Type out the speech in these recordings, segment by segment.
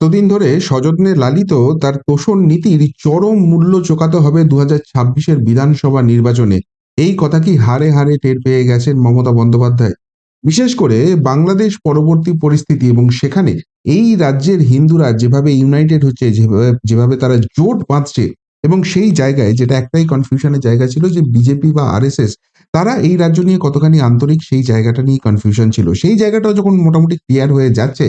এতদিন ধরে সযত্নে লালিত তার তোষণ নীতির চরম মূল্য চোকাতে হবে দু হাজার ছাব্বিশের বিধানসভা নির্বাচনে। এই কথা কি হারে হারে টের পেয়ে গেছেন মমতা বন্দ্যোপাধ্যায়? বিশেষ করে বাংলাদেশ পরবর্তী পরিস্থিতি এবং সেখানে এই রাজ্যের হিন্দুরা যেভাবে ইউনাইটেড হচ্ছে, যেভাবে তারা জোট বাঁধছে এবং সেই জায়গায় যেটা একটাই কনফিউশনের জায়গা ছিল যে বিজেপি বা আরএসএস তারা এই রাজ্য নিয়ে কতখানি আন্তরিক সেই জায়গাটা নিয়ে কনফিউশন ছিল। সেই জায়গাটাও যখন মোটামুটি ক্লিয়ার হয়ে যাচ্ছে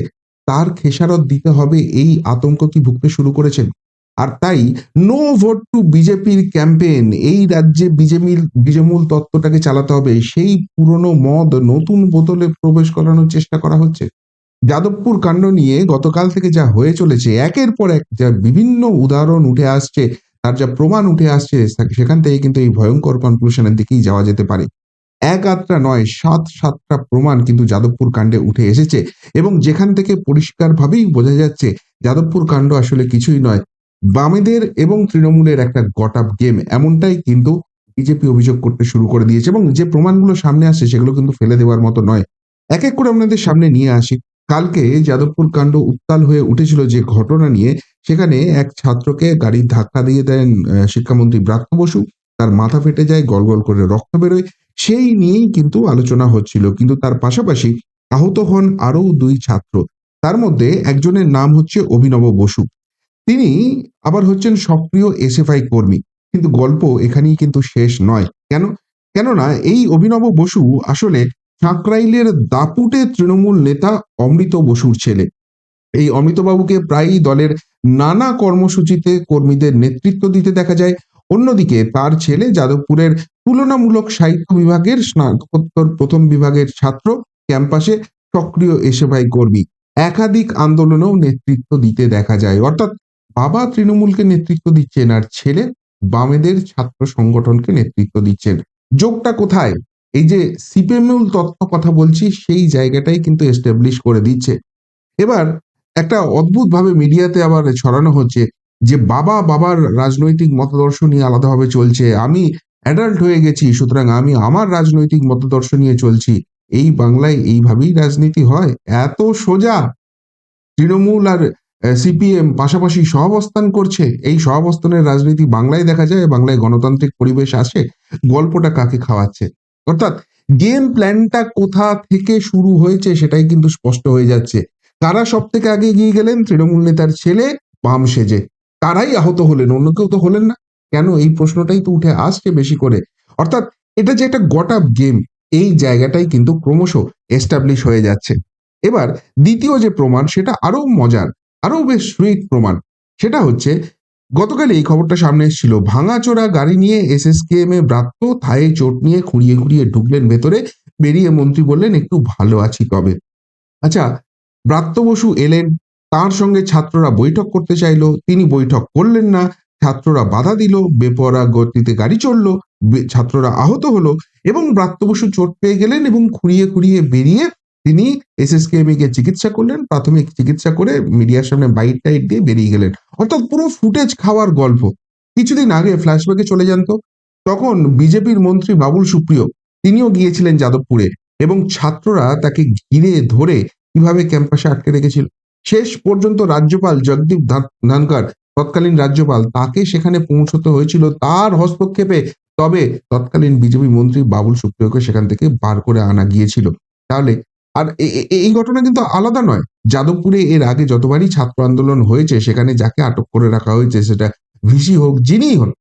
তার খেসারত দিতে হবে এই আতঙ্ক কি ভুগতে শুরু করেছেন? আর তাই নো ভোট টু বিজেপির ক্যাম্পেইন এই রাজ্যে বিজেপির বিজেমূল তত্ত্বটাকে চালাতে হবে। সেই পুরনো মদ নতুন বোতলে প্রবেশ করানোর চেষ্টা করা হচ্ছে। যাদবপুর কাণ্ড নিয়ে গতকাল থেকে যা হয়ে চলেছে, একের পর এক যা বিভিন্ন উদাহরণ উঠে আসছে, তার যা প্রমাণ উঠে আসছে, সেখান থেকে কিন্তু এই ভয়ঙ্কর কনক্লুশনের দিকেই যাওয়া যেতে পারে। এক আধটা নয়, সাত সাতটা প্রমাণ কিন্তু যাদবপুর কাণ্ডে উঠে এসেছে এবং যেখান থেকে পরিষ্কারভাবেই বোঝা যাচ্ছে যাদবপুর কাণ্ড আসলে কিছুই নয়। বামেদের এবং তৃণমূলের একটা গট আপ গেম, এমনটাই কিন্তু বিজেপি অভিযোগ করতে শুরু করে দিয়েছে এবং যে প্রমাণগুলো সামনে আসছে সেগুলো কিন্তু ফেলে দেওয়ার মতো নয়। এক এক করে আপনাদের সামনে নিয়ে আসি। কালকে যাদবপুর কাণ্ড উত্তাল হয়ে উঠেছিল যে ঘটনা নিয়ে, সেখানে এক ছাত্রকে গাড়ির ধাক্কা দিয়ে দেন শিক্ষামন্ত্রী ব্রাত্য বসু। তার মাথা ফেটে যায়, গল গল করে রক্ত বেরোয়। সেই নিয়েই কিন্তু আলোচনা হচ্ছিল। কিন্তু তার পাশাপাশি আহত হন আরও দুই ছাত্র। তার মধ্যে একজনের নাম হচ্ছে অভিনব বসু। তিনি আবার হচ্ছেন সক্রিয় এসএফআই কর্মী। কিন্তু গল্প এখানেই কিন্তু শেষ নয়। কেন? কেননা এই অভিনব বসু আসলে সাঁকরাইলের দাপুটে তৃণমূল নেতা অমৃত বসুর ছেলে। এই অমৃতবাবুকে প্রায়ই দলের নানা কর্মসূচিতে কর্মীদের নেতৃত্ব দিতে দেখা যায়। অন্যদিকে তার ছেলে যাদবপুরের তুলনামূলক সাহিত্য বিভাগের স্নাতকোত্তর প্রথম বিভাগের ছাত্র, ক্যাম্পাসে সক্রিয় এসএফআই কর্মী। একাধিক আন্দোলনেও নেতৃত্ব দিতে দেখা যায়। অর্থাৎ বাবা তৃণমূলকে নেতৃত্ব দিচ্ছেন আর ছেলে বামেদের ছাত্র সংগঠনকে নেতৃত্ব দিচ্ছেন। যোগটা কোথায়? এই যে সিপিএমউল তত্ত্ব কথা বলছি, সেই জায়গাটাই কিন্তু এস্টাবলিশ করে দিচ্ছে। এবার একটা অদ্ভুত ভাবে মিডিয়াতে আবার ছড়ানো হচ্ছে। যে বাবা, বাবার রাজনৈতিক মতাদর্শ নিয়ে আলাদাভাবে চলছে, আমি অ্যাডাল্ট হয়ে গেছি, সুতরাং আমি আমার রাজনৈতিক মতাদর্শ নিয়ে চলছি, এই বাংলায় এইভাবেই রাজনীতি হয়। এত সোজা তৃণমূল আর সিপিএম পাশাপাশি সহাবস্থান করছে, এই সহাবস্থানের রাজনীতি বাংলায় দেখা যায়, বাংলায় গণতান্ত্রিক পরিবেশ আসে গল্পটা কাকে খাওয়াচ্ছে? অর্থাৎ গেম প্ল্যানটা কোথা থেকে শুরু হয়েছে সেটাই কিন্তু স্পষ্ট হয়ে যাচ্ছে। কারা সব থেকে আগে এগিয়ে গেলেন? তৃণমূল নেতার ছেলে বাম সেজে। তারাই আহত হলেন, অন্য কেউ তো হলেন না। কেন? এই প্রশ্নটাই তো উঠে আসছে বেশি করে। অর্থাৎ এটা যে একটা গট আপ গেম, এই জায়গাটাই কিন্তু ক্রমশ এস্টাবলিশ হয়ে যাচ্ছে। এবার দ্বিতীয় যে প্রমাণ, সেটা আরও মজার আরও বেশ সুইট প্রমাণ। সেটা হচ্ছে, গতকাল এই খবরটা সামনে এসেছিল, ভাঙাচোরা গাড়ি নিয়ে এস এস কে এম এ ব্রাত্য থায়ে চোট নিয়ে খুঁড়িয়ে খুঁড়িয়ে ঢুকলেন ভেতরে। বেরিয়ে মন্ত্রী বললেন, একটু ভালো আছি তবে। আচ্ছা ব্রাত্য বসু এলেন তার সঙ্গে ছাত্ররা বৈঠক করতে চাইলো, তিনি বৈঠক করলেন না, ছাত্ররা বাধা দিল বেপরা গতিতে গাড়ি চলল ছাত্ররা আহত হলো এবং ব্রাত্য বসু চোট পেয়ে গেলেন এবং খুঁড়িয়ে খুঁড়িয়ে বেরিয়ে তিনি এসএসকেএম কে চিকিৎসা করলেন, প্রাথমিক চিকিৎসা করে মিডিয়ার সামনে বাইট টাইট দিয়ে বেরিয়ে গেলেন। অর্থাৎ পুরো ফুটেজ খাওয়ার গল্প। কিছুদিন আগে ফ্ল্যাশব্যাকে চলে যান তো। তখন বিজেপির মন্ত্রী বাবুল সুপ্রিয়, তিনিও গিয়েছিলেন যাদবপুরে এবং ছাত্ররা তাকে ঘিরে ধরে কীভাবে ক্যাম্পাসে আটকে রেখেছিল। শেষ পর্যন্ত রাজ্যপাল জগদীপ ধনকর তৎকালীন রাজ্যপাল, তাকে সেখানে পৌঁছতে হয়েছিল তার হস্তক্ষেপে। তবে তৎকালীন বিজেপি মন্ত্রী বাবুল সুপ্রিয়কে সেখান থেকে বার করে আনা গিয়েছিল। তাহলে আর এই ঘটনা কিন্তু আলাদা নয়। যাদবপুরে এর আগে যতবারই ছাত্র আন্দোলন হয়েছে, সেখানে যাকে আটক করে রাখা হয়েছে, সেটা ভিসি হোক, যিনিই হোক,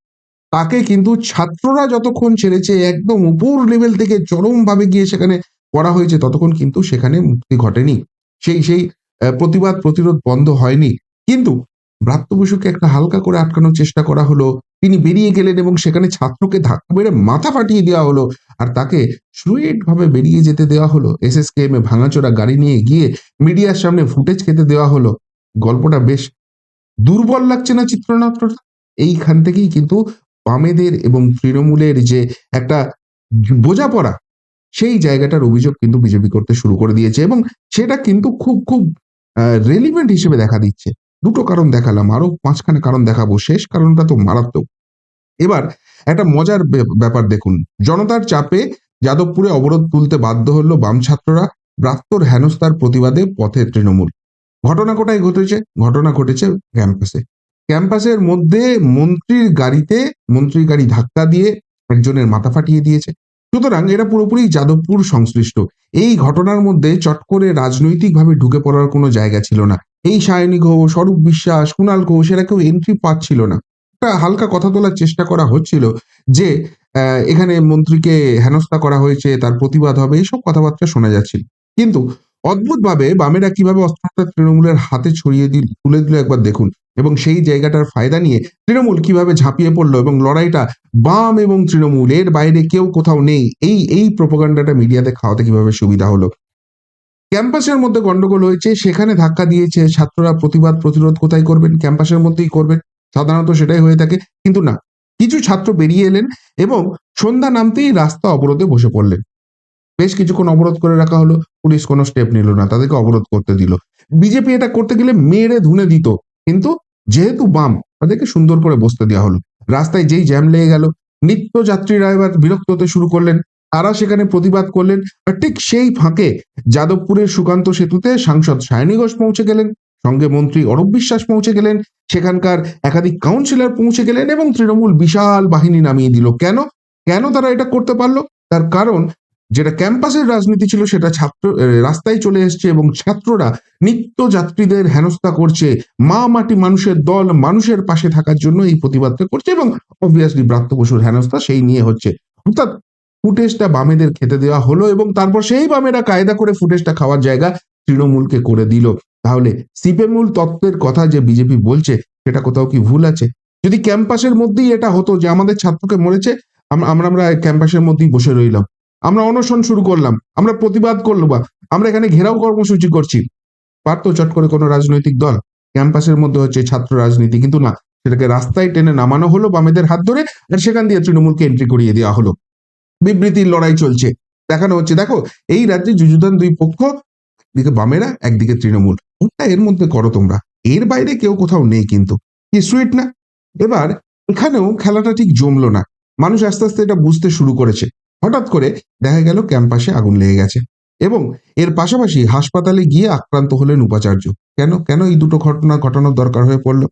তাকে কিন্তু ছাত্ররা যতক্ষণ ছেড়েছে, একদম উপর লেভেল থেকে চরমভাবে গিয়ে সেখানে করা হয়েছে, ততক্ষণ কিন্তু সেখানে মুক্তি ঘটেনি। সেই সেই প্রতিবাদ, প্রতিরোধ বন্ধ হয়নি। কিন্তু ব্রাত্য বসুকে একটা হালকা করে আটকানোর চেষ্টা করা হলো। তিনি বেরিয়ে গেলেন এবং সেখানে ছাত্রকে ধাক্কা মেরে মাথা ফাটিয়ে দেওয়া হলো আর তাকে ভাবে বেরিয়ে যেতে দেওয়া হলো। এসএসকেএম এ ভাঙাচোরা গাড়ি নিয়ে গিয়ে মিডিয়ার সামনে ফুটেজ খেতে দেওয়া হলো। গল্পটা বেশ দুর্বল লাগছে না চিত্রনাট্যটা? এইখান থেকেই কিন্তু বামেদের এবং তৃণমূলের যে একটা বোঝাপড়া, সেই জায়গাটার অভিযোগ কিন্তু বিজেপি করতে শুরু করে দিয়েছে এবং সেটা কিন্তু খুব খুব রেলিভেন্ট হিসেবে দেখা দিচ্ছে। দুটো কারণ দেখালাম, আরও পাঁচখানা কারণ দেখাবো। শেষ কারণটা তো মারাত্মক। এবার একটা মজার ব্যাপার দেখুন। জনতার চাপে যাদবপুরে অবরোধ তুলতে বাধ্য হলো বাম ছাত্ররা ব্রাত্যর হেনস্থার প্রতিবাদে পথে তৃণমূল। ঘটনা কোটায় ঘটেছে? ঘটনা ঘটেছে ক্যাম্পাসে। ক্যাম্পাসের মধ্যে মন্ত্রীর গাড়িতে মন্ত্রীর গাড়ি ধাক্কা দিয়ে একজনের মাথা ফাটিয়ে দিয়েছে। সুতরাং এরা পুরোপুরি যাদবপুর সংশ্লিষ্ট। এই ঘটনার মধ্যে চট করে রাজনৈতিকভাবে ঢুকে পড়ার কোনো জায়গা ছিল না। এই সায়নী ঘোষ, স্বরূপ বিশ্বাস, কুণাল ঘোষ, এরা কেউ এন্ট্রি পাচ্ছিল না। একটা হালকা কথা তোলার চেষ্টা করা হচ্ছিল যে এখানে মন্ত্রীকে হেনস্থা করা হয়েছে, তার প্রতিবাদ হবে এইসব কথাবার্তা শোনা যাচ্ছিল। কিন্তু অদ্ভুতভাবে বামেরা কীভাবে অস্ত্রটা তৃণমূলের হাতে ছড়িয়ে দিল, তুলে দিল একবার দেখুন। এবং সেই জায়গাটার ফায়দা নিয়ে তৃণমূল কীভাবে ঝাঁপিয়ে পড়ল এবং লড়াইটা বাম এবং তৃণমূল এর বাইরে কেউ কোথাও নেই, এই এই প্রোপাগান্ডাটা মিডিয়াতে খাওয়াতে কীভাবে সুবিধা হলো? ক্যাম্পাসের মধ্যে গন্ডগোল হয়েছে, সেখানে ধাক্কা দিয়েছে ছাত্ররা, প্রতিবাদ, প্রতিরোধ কোথায় করবেন? ক্যাম্পাসের মধ্যেই করবেন, সাধারণত সেটাই হয়ে থাকে, কিন্তু না, কিছু ছাত্র বেরিয়ে এলেন এবং সন্ধ্যা নামতেই রাস্তা অবরোধে বসে পড়লেন। বেশ কিছুক্ষণ অবরোধ করে রাখা হলো, পুলিশ কোনো স্টেপ নিল না, তাদেরকে অবরোধ করতে দিল। বিজেপি এটা করতে গেলে মেরে ধুনে দিত। কিন্তু যেহেতু বাম, তাদেরকে সুন্দর করে বসতে দেওয়া হলো। রাস্তায় যেই জ্যাম লেগে গেল নিত্য যাত্রীরা এবার বিরক্ত হতে শুরু করলেন। তারা সেখানে প্রতিবাদ করলেন ঠিক সেই ফাঁকে যাদবপুরের সুকান্ত সেতুতে সাংসদ সায়নী ঘোষ পৌঁছে গেলেন। সঙ্গে মন্ত্রী অরূপ বিশ্বাস পৌঁছে গেলেন। সেখানকার একাধিক কাউন্সিলর পৌঁছে গেলেন এবং তৃণমূল বিশাল বাহিনী নামিয়ে দিল। কেন? কেন তারা এটা করতে পারল? তার কারণ যেটা ক্যাম্পাসের রাজনীতি ছিল সেটা ছাত্র রাস্তায় চলে এসছে এবং ছাত্ররা নিত্য যাত্রীদের হেনস্থা করছে। মা মাটি মানুষের দল, মানুষের পাশে থাকার জন্য এই প্রতিবাদটা করছে এবং অবভিয়াসলি ব্রাত্য বসুর হেনস্থা সেই নিয়ে হচ্ছে। অর্থাৎ ফুটেজটা বামেদের খেতে দেওয়া হলো এবং তারপর সেই বামেরা কায়দা করে ফুটেজটা খাওয়ার জায়গা তৃণমূলকে করে দিল। তাহলে সিপেমূল তত্ত্বের কথা যে বিজেপি বলছে, সেটা কোথাও কি ভুল আছে? যদি ক্যাম্পাসের মধ্যেই এটা হতো যে আমাদের ছাত্রকে মরেছে আমরা আমরা ক্যাম্পাসের মধ্যেই বসে রইলাম। আমরা অনশন শুরু করলাম, আমরা প্রতিবাদ করল বা, আমরা এখানে ঘেরাও কর্মসূচি করছি। পারতো চট করে কোনো রাজনৈতিক দল, ক্যাম্পাসের মধ্যে হচ্ছে ছাত্র রাজনীতি, কিন্তু না, সেটাকে রাস্তায় টেনে নামানো হলো বামেদের হাত ধরে আর সেখান দিয়ে তৃণমূলকে এন্ট্রি করিয়ে দেওয়া হলো। বিবৃতির লড়াই চলছে। দেখানো হচ্ছে, দেখো, এই রাজ্যে যুযুধান দুই পক্ষ, একদিকে বামেরা, একদিকে তৃণমূল। ওটা এর মধ্যে করো তোমরা। এর বাইরে কেউ কোথাও নেই কিন্তু। কি সুইট না? এবার এখানেও খেলাটা ঠিক জমলো না। মানুষ আস্তে আস্তে এটা বুঝতে শুরু করেছে। হঠাৎ করে দেখা গেল ক্যাম্পাসে আগুন লেগে গেছে এবং এর পাশাপাশি হাসপাতালে গিয়ে আক্রান্ত হলেন উপাচার্য। কেন? কেন এই দুটো ঘটনা ঘটানোর দরকার হয়ে পড়ল?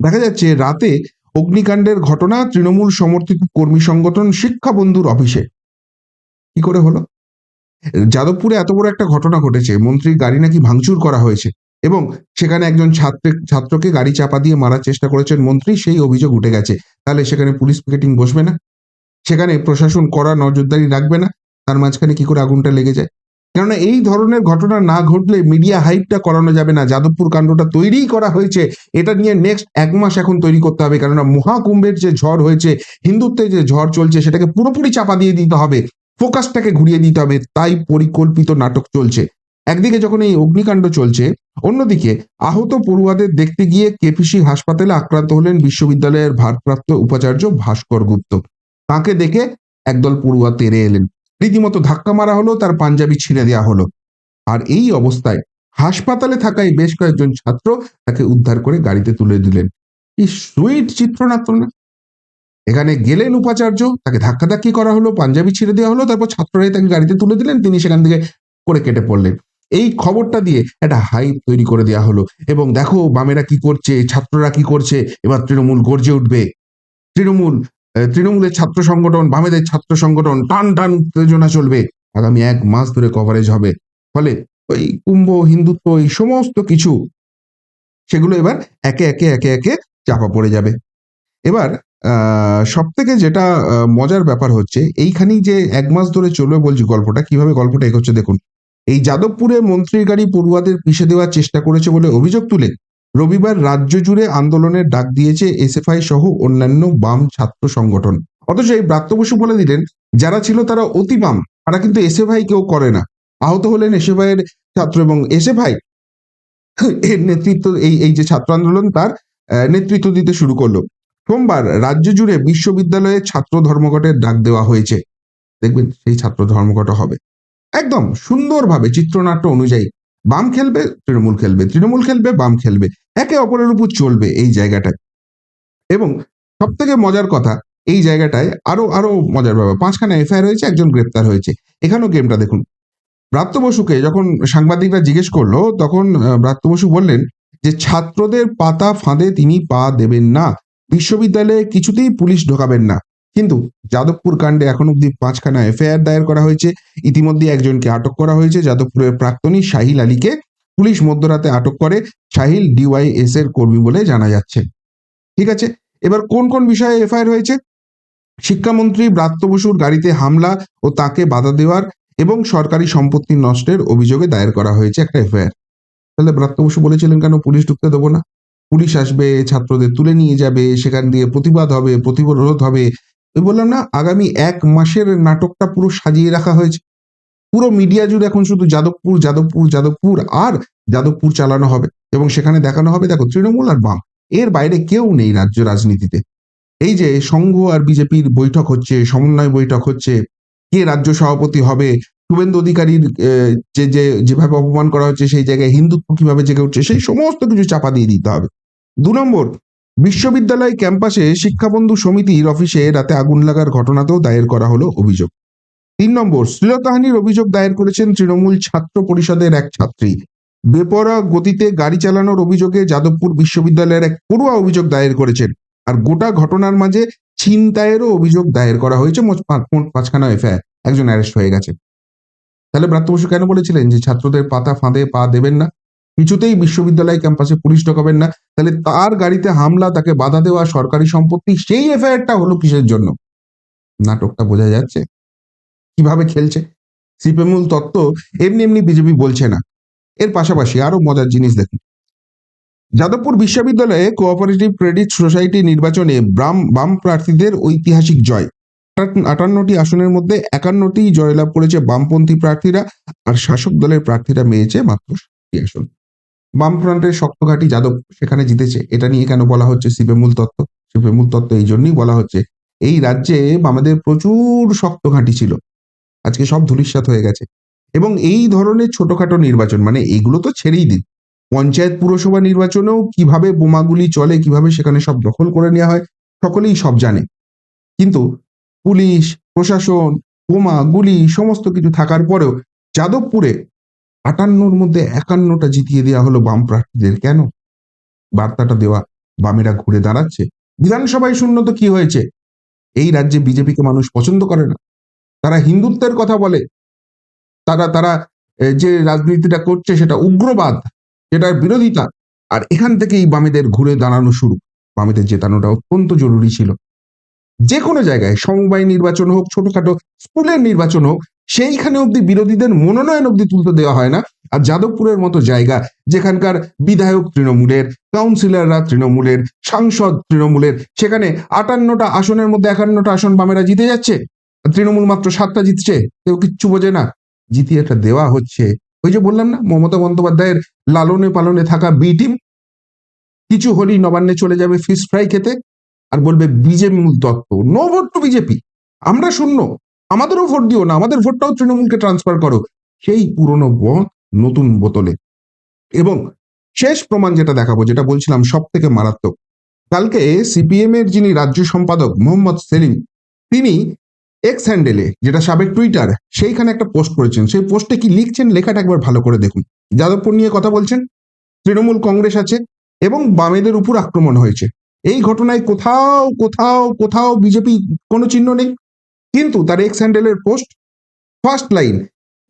দেখা যাচ্ছে রাতে অগ্নিকাণ্ডের ঘটনা তৃণমূল সমর্থিত কর্মী সংগঠন শিক্ষা বন্ধুর অফিসে। কি করে হলো? যাদবপুরে এত বড় একটা ঘটনা ঘটেছে, মন্ত্রীর গাড়ি নাকি ভাঙচুর করা হয়েছে এবং সেখানে একজন ছাত্র ছাত্রকে গাড়ি চাপা দিয়ে মারার চেষ্টা করেছেন মন্ত্রী, সেই অভিযোগ উঠে গেছে। তাহলে সেখানে পুলিশ পিকেটিং বসবে না? সেখানে প্রশাসন করা নজরদারি রাখবে না, তার মাঝখানে কি করে আগুনটা লেগে যায়? কেননা এই ধরনের ঘটনা না ঘটলে মিডিয়া হাইপটা করানো যাবে না, যাদবপুর কাণ্ডটা তৈরিই করা হয়েছে, এটা নিয়ে নেক্সট এক মাস এখন তৈরি করতে হবে, কেননা মহাকুম্ভের যে ঝড় হয়েছে, হিন্দুত্বের যে ঝড় চলছে, সেটাকে পুরোপুরি চাপা দিয়ে দিতে হবে ফোকাসটাকে ঘুরিয়ে দিতে হবে, তাই পরিকল্পিত নাটক চলছে। একদিকে যখন এই অগ্নিকাণ্ড চলছে, অন্যদিকে আহত পড়ুয়াদের দেখতে গিয়ে কেপিসি হাসপাতালে আক্রান্ত হলেন বিশ্ববিদ্যালয়ের ভারপ্রাপ্ত উপাচার্য ভাস্কর গুপ্ত। তাকে দেখে একদল পড়ুয়া তেরে এলেন। রীতিমতো ধাক্কা মারা হলো, তার পাঞ্জাবি ছিঁড়ে দেওয়া হলো। আর এই অবস্থায় হাসপাতালে থাকায় বেশ কয়েকজন ছাত্র তাকে উদ্ধার করে গাড়িতে তুলে দিলেন। কি সুইট চিত্রনাট্য না? এখানে গেলেন উপাচার্য, তাকে ধাক্কাধাক্কি করা হলো, পাঞ্জাবি ছিঁড়ে দেওয়া হলো, তারপর ছাত্ররাই তাকে গাড়িতে তুলে দিলেন, তিনি সেখান থেকে করে কেটে পড়লেন। এই খবরটা দিয়ে একটা হাইপ তৈরি করে দেওয়া হলো। এবং দেখো বামেরা কি করছে, ছাত্ররা কি করছে, এবার তৃণমূল গর্জে উঠবে। তৃণমূল তৃণমূলের ছাত্র সংগঠন, বামেদের ছাত্র সংগঠন টান টান উত্তেজনা চলবে। আগামী এক মাস ধরে কভারেজ হবে। ফলে ওই কুম্ভ, হিন্দুত্ব, এই সমস্ত কিছু, সেগুলো এবার একে একে একে একে চাপা পড়ে যাবে। এবার সব থেকে যেটা মজার ব্যাপার হচ্ছে, এইখানেই যে এক মাস ধরে চলবে বলছি গল্পটা, কীভাবে গল্পটা এগোচ্ছে দেখুন। এই যাদবপুরে মন্ত্রীর গাড়ি পড়ুয়াদের পিষে দেওয়ার চেষ্টা করেছে বলে অভিযোগ তুলে রবিবার রাজ্য জুড়ে আন্দোলনের ডাক দিয়েছে এসএফআই সহ অন্যান্য বাম ছাত্র সংগঠন। অথচ এই ব্রাত্য বসু বলে দিলেন, যারা ছিল তারা অতি বাম, তারা কিন্তু এসএফআই কেউ করে না। আহত হলেন এসএফআই এর ছাত্র এবং এসএফআই এর নেতৃত্ব, এই এই যে ছাত্র আন্দোলন তার নেতৃত্ব দিতে শুরু করল। সোমবার রাজ্য জুড়ে বিশ্ববিদ্যালয়ে ছাত্র ধর্মঘটের ডাক দেওয়া হয়েছে। দেখবেন সেই ছাত্র ধর্মঘট হবে। একদম সুন্দরভাবে চিত্রনাট্য অনুযায়ী বাম খেলবে, তৃণমূল খেলবে তৃণমূল খেলবে, বাম খেলবে, একে অপরের উপর চলবে এই জায়গাটায়। এবং সব থেকে মজার কথা, এই জায়গাটায় আরও আরও মজার ব্যাপার, পাঁচখানা এফআইআর হয়েছে, একজন গ্রেপ্তার হয়েছে। এখানেও গেমটা দেখুন। ব্রাত্য বসুকে যখন সাংবাদিকরা জিজ্ঞেস করল, তখন ব্রাত্য বসু বললেন যে, ছাত্রদের পাতা ফাঁদে তিনি পা দেবেন না। বিশ্ববিদ্যালয়ে কিছুতেই পুলিশ ঢোকাবেন না। কিন্তু যাদবপুর কাণ্ডে এখন অব্দি পাঁচখানা এফআইআর দায়ের করা হয়েছে। ইতিমধ্যে একজনকে আটক করা হয়েছে। যাদবপুরের প্রাক্তনী শাহিল আলীকে পুলিশ মধ্যরাতে আটক করে শাহিল ডিওয়াইএস এর কর্মী বলে জানা যাচ্ছে। ঠিক আছে? এবার কোন কোন বিষয়ে এফআইআর হয়েছে? শিক্ষামন্ত্রী ব্রাত্য বসুর গাড়িতে হামলা ও তাকে বাধা দেওয়ার এবং সরকারি সম্পত্তি নষ্টের অভিযোগে দায়ের করা হয়েছে একটা এফআইআর। তাহলে ব্রাত্য বসু বলেছিলেন কেন পুলিশ ঢুকতে দেবো না? পুলিশ আসবে, ছাত্রদের তুলে নিয়ে যাবে, সেখান দিয়ে প্রতিবাদ হবে, প্রতিরোধ হবে ওই বললাম, না, আগামী এক মাসের নাটকটা পুরো সাজিয়ে রাখা হয়েছে। পুরো মিডিয়া জুড়ে এখন শুধু যাদবপুর যাদবপুর যাদবপুর আর যাদবপুর চালানো হবে এবং সেখানে দেখানো হবে, দেখো, তৃণমূল আর বাম। এর বাইরে কেউ নেই রাজ্য রাজনীতিতে। এই যে সংঘ আর বিজেপির বৈঠক হচ্ছে, সমন্বয় বৈঠক হচ্ছে, কে রাজ্য সভাপতি হবে, শুভেন্দু অধিকারীর যে যে, যেভাবে অপমান করা হচ্ছে, সেই জায়গায় হিন্দুত্ব কীভাবে জেগে উঠছে, সেই সমস্ত কিছু চাপা দিয়ে দিতে হবে। দু নম্বর বিশ্ববিদ্যালয় ক্যাম্পাসে শিক্ষাবন্ধু সমিতির অফিসে রাতে আগুন লাগার ঘটনাতেও দায়ের করা হলো অভিযোগ। তিন নম্বর, শ্লীলতাহানির অভিযোগ দায়ের করেছেন তৃণমূল ছাত্র পরিষদের এক ছাত্রী। বেপরোয়া গতিতে গাড়ি চালানোর অভিযোগে যাদবপুর বিশ্ববিদ্যালয়ের এক পড়ুয়া অভিযোগ দায়ের করেছেন। আর গোটা ঘটনার মাঝে ছিনতাইয়েরও অভিযোগ দায়ের করা হয়েছে মোট পাঁচখানা এফআইআর। একজন অ্যারেস্ট হয়ে গেছে তাহলে ব্রাত্য বসু কেন বলেছিলেন যে ছাত্রদের পাতা ফাঁদে পা দেবেন না? কিছুতেই বিশ্ববিদ্যালয় ক্যাম্পাসে পুলিশ ঢোকাবেন না। তাহলে তার গাড়িতে হামলা, তাকে বাধা দেওয়া, সরকারি সম্পত্তি, সেই এফআইআরটা হলো কিসের জন্য? নাটকটা বোঝা যাচ্ছে। কীভাবে খেলছে? সিপেমুল তত্ত্ব এমনি এমনি বিজেপি বলছে না। এর পাশাপাশি আরও মজার জিনিস দেখুন। যাদবপুর বিশ্ববিদ্যালয়ে কোঅপারেটিভ ক্রেডিট সোসাইটি নির্বাচনে বাম বাম প্রার্থীদের ঐতিহাসিক জয়। আটান্ন- আটান্নটি আসনের মধ্যে একান্নটি জয়লাভ করেছে বামপন্থী প্রার্থীরা, আর শাসক দলের প্রার্থীরা মেয়েছে মাত্র আসন। বামফ্রন্টের শক্তঘাটি যাদব সেখানে জিতেছে। এটা নিয়ে কেন বলা হচ্ছে শিবেমূল তত্ত্ব? শিবেমূল তত্ত্ব এই জন্যই বলা হচ্ছে, এই রাজ্যে আমাদের প্রচুর শক্ত ঘাঁটি ছিল। আজকে সব ধূলিসাৎ হয়ে গেছে। এবং এই ধরনের ছোটখাটো নির্বাচন মানে এইগুলো তো ছেড়েই দিন। পঞ্চায়েত পুরসভা নির্বাচনেও কীভাবে বোমাগুলি চলে, কীভাবে সেখানে সব দখল করে নেওয়া হয়, সকলেই সব জানে। কিন্তু পুলিশ, প্রশাসন, বোমা, গুলি, সমস্ত কিছু থাকার পরেও যাদবপুরে আটান্নর মধ্যে একান্নটা জিতিয়ে দেওয়া হলো বাম প্রার্থীদের। কেন? বার্তাটা দেওয়া বামেরা ঘুরে দাঁড়াচ্ছে। বিধানসভায় শূন্য তো কি হয়েছে? এই রাজ্যে বিজেপিকে মানুষ পছন্দ করে না। তারা হিন্দুত্বের কথা বলে। তারা তারা যে রাজনীতিটা করছে সেটা উগ্রবাদ, সেটার বিরোধিতা। আর এখান থেকেই বামেদের ঘুরে দাঁড়ানো শুরু। বামেদের জেতানোটা অত্যন্ত জরুরি ছিল। যে কোনো জায়গায় সমবায় নির্বাচন হোক, ছোটখাটো স্কুলের নির্বাচন হোক সেইখানে অব্দি বিরোধীদের মনোনয়ন অব্দি তুলতে দেওয়া হয় না। আর যাদবপুরের মতো জায়গা যেখানকার বিধায়ক তৃণমূলের, কাউন্সিলররা তৃণমূলের, সাংসদ তৃণমূলের, সেখানে আটান্নটা আসনের মধ্যে একান্নটা আসন বামেরা জিতে যাচ্ছে। তৃণমূল মাত্র সাতটা জিতছে, কেউ কিচ্ছু বোঝে না। জিতিয়ে এটা দেওয়া হচ্ছে। ওই যে বললাম না, মমতা বন্দ্যোপাধ্যায়ের লালনে পালনে থাকা বি টিম, কিছু হলেই নবান্নে চলে যাবে ফিশ ফ্রাই খেতে। আর বলবে বিজেপি মূল তত্ত্ব, নো ভোট টু বিজেপি। আমরা শূন্য। আমাদেরও ভোট দিও না, আমাদের ভোটটাও তৃণমূলকে ট্রান্সফার করো। সেই পুরনো মত নতুন বোতলে। এবং শেষ প্রমাণ যেটা দেখাবো, যেটা বলছিলাম সব থেকে মারাত্মক, কালকে সিপিএম এর যিনি রাজ্য সম্পাদক মোহাম্মদ সেলিম, তিনি এক্স হ্যান্ডেলে যেটা সাবেক টুইটার সেইখানে একটা পোস্ট করেছেন। সেই পোস্টে কি লিখছেন, লেখাটা একবার ভালো করে দেখুন। যাদবপুর নিয়ে কথা বলছেন, তৃণমূল কংগ্রেস আছে এবং বামেদের উপর আক্রমণ হয়েছে। এই ঘটনায় কোথাও কোথাও কোথাও বিজেপি কোনো চিহ্ন নেই। কিন্তু তার এক্স হ্যান্ডেলের পোস্ট ফার্স্ট লাইন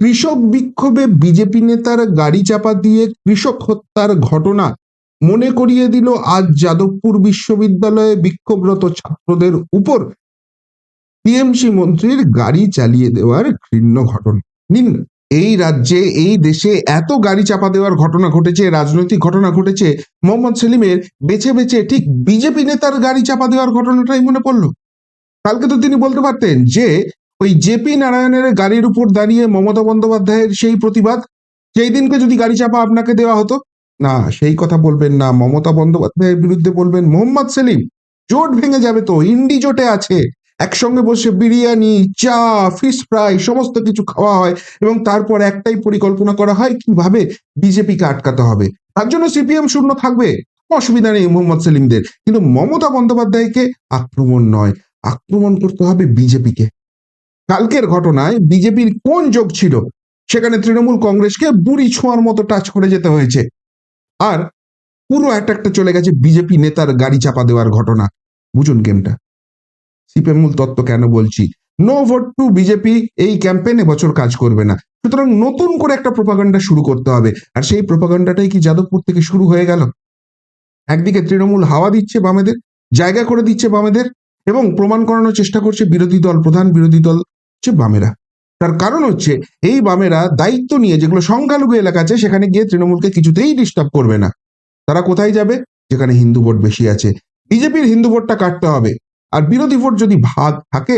কৃষক বিক্ষোভে বিজেপি নেতার গাড়ি চাপা দিয়ে কৃষক হত্যার ঘটনা মনে করিয়ে দিল আজ যাদবপুর বিশ্ববিদ্যালয়ে বিক্ষোভরত ছাত্রদের উপর টিএমসি মন্ত্রীর গাড়ি চালিয়ে দেওয়ার ঘৃণ্য ঘটনা। নিন, এই রাজ্যে, এই দেশে এত গাড়ি চাপা দেওয়ার ঘটনা ঘটেছে, রাজনৈতিক ঘটনা ঘটেছে, মোহাম্মদ সেলিমের বেছে বেছে ঠিক বিজেপি নেতার গাড়ি চাপা দেওয়ার ঘটনাটাই মনে পড়ল। কালকে তো তিনি বলতে পারতেন যে, ওই জেপি নারায়ণের গাড়ির উপর দাঁড়িয়ে মমতা বন্দ্যোপাধ্যায়ের সেই প্রতিবাদ, সেই দিনকে যদি গাড়ি চাপা আপনাকে দেওয়া হতো? না, সেই কথা বলবেন না। মমতা বন্দ্যোপাধ্যায়ের বিরুদ্ধে বলবেন মোহাম্মদ সেলিম। জোট ভেঙে যাবে তো, ইন্ডি জোটে আছে। একসঙ্গে বসে বিরিয়ানি, চা ফিশ ফ্রাই সমস্ত কিছু খাওয়া হয় এবং তারপর একটাই পরিকল্পনা করা হয়, কীভাবে বিজেপিকে আটকাতে হবে। তার জন্য সিপিএম শূন্য থাকবে। অসুবিধা নেই মোহাম্মদ সেলিমদের। কিন্তু মমতা বন্দ্যোপাধ্যায়কে আক্রমণ নয়। আক্রমণ করতে হবে বিজেপিকে। কালকের ঘটনায় বিজেপির কোন যোগ ছিল, সেখানে তৃণমূল কংগ্রেসকে বুড়ি ছোঁয়ার মতো টাচ করে যেতে হয়েছে। আর পুরো অ্যাটাকটা চলে গেছে বিজেপি নেতার গাড়ি চাপা দেওয়ার ঘটনা। বুঝুন গেমটা। সিপিএম মূল তত্ত্ব কেন বলছি? নো ভোট টু বিজেপি এই ক্যাম্পেইন এবছর কাজ করবে না। সুতরাং নতুন করে একটা প্রপাগান্ডা শুরু করতে হবে। আর সেই প্রপাগান্ডাটাই কি যাদবপুর থেকে শুরু হয়ে গেল? একদিকে তৃণমূল হাওয়া দিচ্ছে বামেদের, জায়গা করে দিচ্ছে বামেদের এবং প্রমাণ করানোর চেষ্টা করছে বিরোধী দল, প্রধান বিরোধী দল হচ্ছে বামেরা। তার কারণ হচ্ছে, এই বামেরা দায়িত্ব নিয়ে যেগুলো সংখ্যালঘু এলাকা আছে, সেখানে গিয়ে তৃণমূলকে কিছুতেই ডিস্টার্ব করবে না। তারা কোথায় যাবে? যেখানে হিন্দু ভোট বেশি আছে। বিজেপির হিন্দু ভোটটা কাটতে হবে। আর বিরোধী ভোট যদি ভাগ থাকে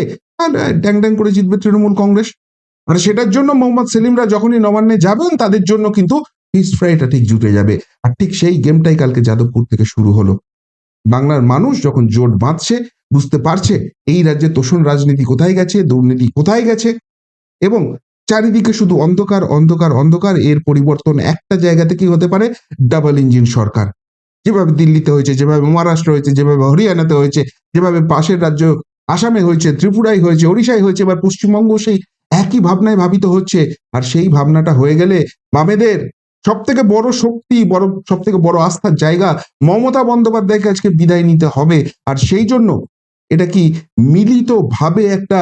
ড্যাং ড্যাং করে জিতবে তৃণমূল কংগ্রেস। আর সেটার জন্য মোহাম্মদ সেলিমরা যখনই নবান্নে যাবেন, তাদের জন্য কিন্তু ঠিক জুটে যাবে। আর ঠিক সেই গেমটাই কালকে যাদবপুর থেকে শুরু হলো। বাংলার মানুষ যখন জোট বাঁধছে বুঝতে পারছে এই রাজ্যে তোষণ রাজনীতি কোথায় গেছে, দুর্নীতি কোথায় গেছে? এবং চারিদিকে শুধু অন্ধকার অন্ধকার অন্ধকার, এর পরিবর্তন একটা জায়গা থেকেই হতে পারে? ডাবল ইঞ্জিন সরকার। যেভাবে দিল্লিতে হয়েছে, যেভাবে মহারাষ্ট্র হয়েছে, যেভাবে হরিয়ানাতে হয়েছে, যেভাবে পাশের রাজ্য আসামে হয়েছে, ত্রিপুরায় হয়েছে, ওড়িশায় হয়েছে, এবার পশ্চিমবঙ্গ সেই একই ভাবনায় ভাবিত হচ্ছে। আর সেই ভাবনাটা হয়ে গেলে বামেদের সব থেকে বড় শক্তি, বড় সব থেকে বড় আস্থার জায়গা মমতা বন্দ্যোপাধ্যায়কে আজকে বিদায় নিতে হবে। আর সেই জন্য এটা কি মিলিত ভাবে একটা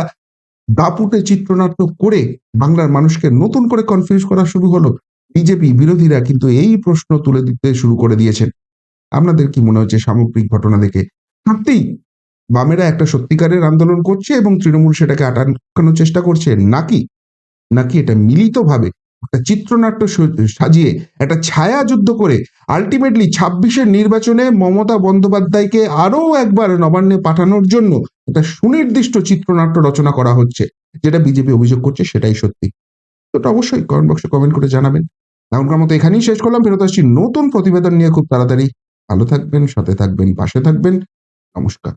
দাপুটে চিত্রনাট্য করে বাংলার মানুষকে নতুন করে কনফিউজ করা শুরু হলো? বিজেপি বিরোধীরা কিন্তু এই প্রশ্ন তুলে দিতে শুরু করে দিয়েছেন। আপনাদের কি মনে হচ্ছে সামগ্রিক ঘটনা দেখে? সত্যিই বামেরা একটা সত্যিকারের আন্দোলন করছে এবং তৃণমূল সেটাকে আটকানোর চেষ্টা করছে। নাকি? নাকি এটা মিলিতভাবে একটা চিত্রনাট্য সাজিয়ে একটা ছায়া যুদ্ধ করে আলটিমেটলি ছাব্বিশের নির্বাচনে মমতা বন্দ্যোপাধ্যায়কে আরও একবার নবান্নে পাঠানোর জন্য একটা সুনির্দিষ্ট চিত্রনাট্য রচনা করা হচ্ছে, যেটা বিজেপি অভিযোগ করছে সেটাই সত্যি। তো অবশ্যই কমেন্ট বক্সে কমেন্ট করে জানাবেন। এখনকার মতো এখানেই শেষ করলাম, ফেরত আসছি নতুন প্রতিবেদন নিয়ে খুব তাড়াতাড়ি। ভালো থাকবেন, সাথে থাকবেন, পাশে থাকবেন। নমস্কার।